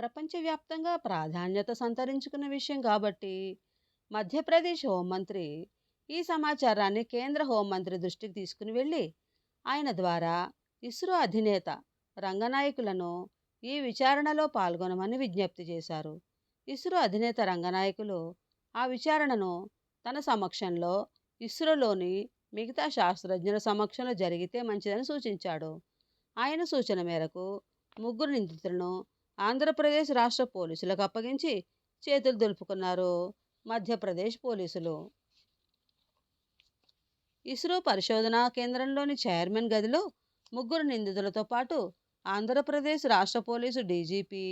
ప్రపంచవ్యాప్తంగా ప్రాధాన్యత సంతరించుకున్న విషయం కాబట్టి మధ్యప్రదేశ్ హోంమంత్రి ఈ సమాచారాన్ని కేంద్ర హోంమంత్రి దృష్టికి తీసుకుని వెళ్ళి ఆయన ద్వారా ఇస్రో అధినేత రంగనాయకులను ఈ విచారణలో పాల్గొనమని విజ్ఞప్తి చేశారు. ఇస్రో అధినేత రంగనాయకులు ఆ విచారణను తన సమక్షంలో ఇస్రోలోని మిగతా శాస్త్రజ్ఞుల సమక్షంలో జరిగితే మంచిదని సూచించాడు. ఆయన సూచన మేరకు ముగ్గురు నిందితులను ఆంధ్రప్రదేశ్ రాష్ట్ర పోలీసులకు అప్పగించి చేతులు దులుపుకున్నారు మధ్యప్రదేశ్ పోలీసులు. ఇస్రో పరిశోధనా కేంద్రంలోని చైర్మన్ గదిలో ముగ్గురు నిందితులతో పాటు ఆంధ్రప్రదేశ్ రాష్ట్ర పోలీసు డీజీపీ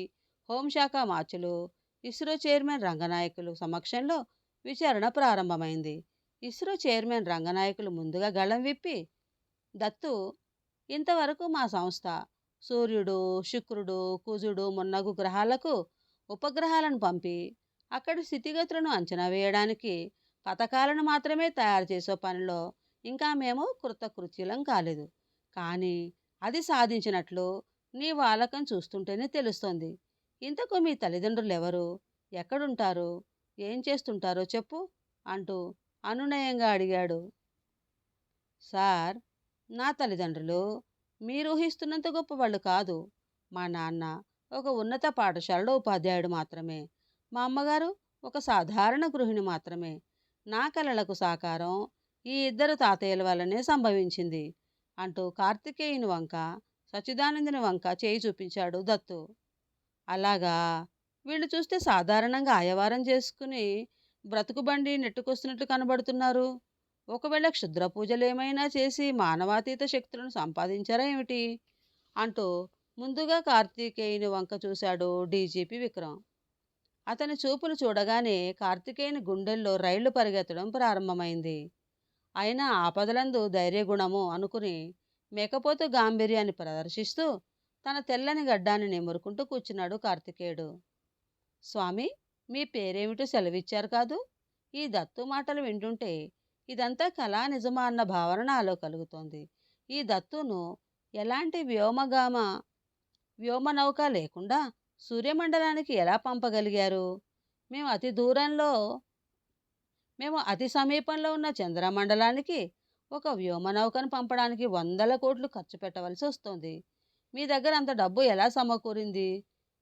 హోంశాఖ మార్చులు ఇస్రో చైర్మన్ రంగనాయకులు సమక్షంలో విచారణ ప్రారంభమైంది. ఇస్రో చైర్మన్ రంగనాయకులు ముందుగా గళం విప్పి దత్తు ఇంతవరకు మా సంస్థ సూర్యుడు శుక్రుడు కుజుడు మున్నగు గ్రహాలకు ఉపగ్రహాలను పంపి అక్కడి స్థితిగతులను అంచనా వేయడానికి పథకాలను మాత్రమే తయారు చేసే పనిలో ఇంకా మేము కృతకృత్యులం కాలేదు. కానీ అది సాధించినట్లు నీ వాలకం చూస్తుంటేనే తెలుస్తోంది. ఇంతకు మీ తల్లిదండ్రులు ఎవరు ఎక్కడుంటారు? ఏం చేస్తుంటారో చెప్పు అంటూ అనునయంగా అడిగాడు. సార్ నా తల్లిదండ్రులు మీరు ఊహిస్తున్నంత గొప్పవాళ్ళు కాదు. మా నాన్న ఒక ఉన్నత పాఠశాలలో ఉపాధ్యాయుడు మాత్రమే. మా అమ్మగారు ఒక సాధారణ గృహిణి మాత్రమే. నా కలలకు సాకారం ఈ ఇద్దరు తాతయ్యల వల్లనే సంభవించింది అంటూ కార్తికేయుని వంక సచిదానందుని వంక చేయి చూపించాడు దత్తు. అలాగా? వీళ్ళు చూస్తే సాధారణంగా ఆయవారం చేసుకుని బ్రతుకుబండి నెట్టుకొస్తున్నట్లు కనబడుతున్నారు. ఒకవేళ క్షుద్ర పూజలు ఏమైనా చేసి మానవాతీత శక్తులను సంపాదించారా ఏమిటి? అంటూ ముందుగా కార్తికేయుని వంక చూశాడు డీజీపీ విక్రమ్. అతని చూపులు చూడగానే కార్తికేయుని గుండెల్లో రైళ్ళు పరిగెత్తడం ప్రారంభమైంది. అయినా ఆపదలందు ధైర్యగుణము అనుకుని మేకపోతు గాంభీర్యాన్ని ప్రదర్శిస్తూ తన తెల్లని గడ్డాన్ని నిమురుకుంటూ కూర్చున్నాడు కార్తికేయుడు. స్వామి మీ పేరేమిటో సెలవిచ్చారు కాదు? ఈ దత్తు మాటలు వింటుంటే ఇదంతా కళా నిజమా అన్న భావన నాలో కలుగుతోంది. ఈ దత్తును ఎలాంటి వ్యోమగామ వ్యోమనౌక లేకుండా సూర్యమండలానికి ఎలా పంపగలిగారు? మేము అతి దూరంలో మేము అతి సమీపంలో ఉన్న చంద్రమండలానికి ఒక వ్యోమనౌకను పంపడానికి వందల కోట్లు ఖర్చు పెట్టవలసి వస్తుంది. మీ దగ్గర అంత డబ్బు ఎలా సమకూరింది?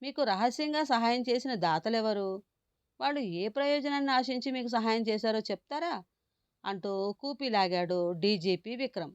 మీకు రహస్యంగా సహాయం చేసిన దాతలెవరు? వాళ్ళు ఏ ప్రయోజనాన్ని ఆశించి మీకు సహాయం చేశారో చెప్తారా? అంటూ కూపీలాగాడు డీజీపీ విక్రమ్.